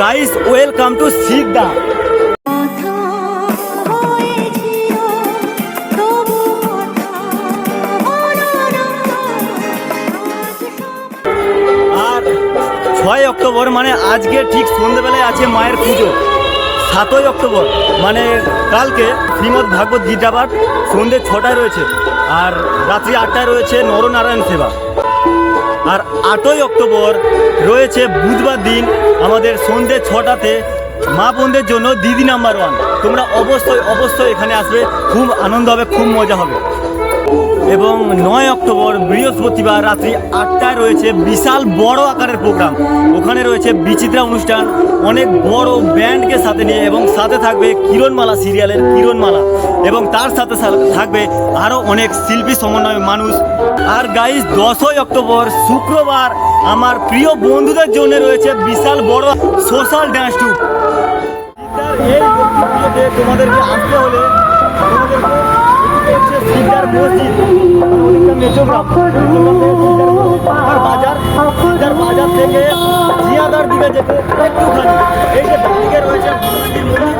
Guys welcome two সব আর ছয় October মানে আজকে ঠিক সন্ধ্যেবেলায় আছে মায়ের পুজো। সাতই অক্টোবর মানে কালকে শ্রীমদ্ ভাগবত গীতা পাঠ সন্ধ্যে ছটায় রয়েছে। আর রাত্রি আটটায় রয়েছে নরনারায়ণ সেবা। আর আটই অক্টোবর রয়েছে বুধবার দিন আমাদের সন্ধ্যে ছটাতে মা বোনদের জন্য দিদি নাম্বার ওয়ান। তোমরা অবশ্যই অবশ্যই এখানে আসবে। খুব আনন্দ হবে, খুব মজা হবে। এবং নয় অক্টোবর বৃহস্পতিবার রাত্রি আটটায় রয়েছে বিশাল বড় আকারের প্রোগ্রাম। ওখানে রয়েছে বিচিত্রা অনুষ্ঠান, অনেক বড় ব্যান্ডকে সাথে নিয়ে এবং সাথে থাকবে কিরণমালা সিরিয়ালের কিরণমালা এবং তার সাথে থাকবে আরও অনেক শিল্পী সমন্বয় মানুষ। আর গাইজ দশই অক্টোবর শুক্রবার আমার প্রিয় বন্ধুদের জন্য রয়েছে বিশাল বড় সোশ্যাল ড্যান্স টুপ তোমাদেরকে আসতে হলে মসজিদ অনেকটা মেচোগ্রাম আর বাজার সিকদার বাজার থেকে জিয়াদার দিকে যেতে একটুখানি এই যে দিকে রয়েছে হনুমানজির মন্দির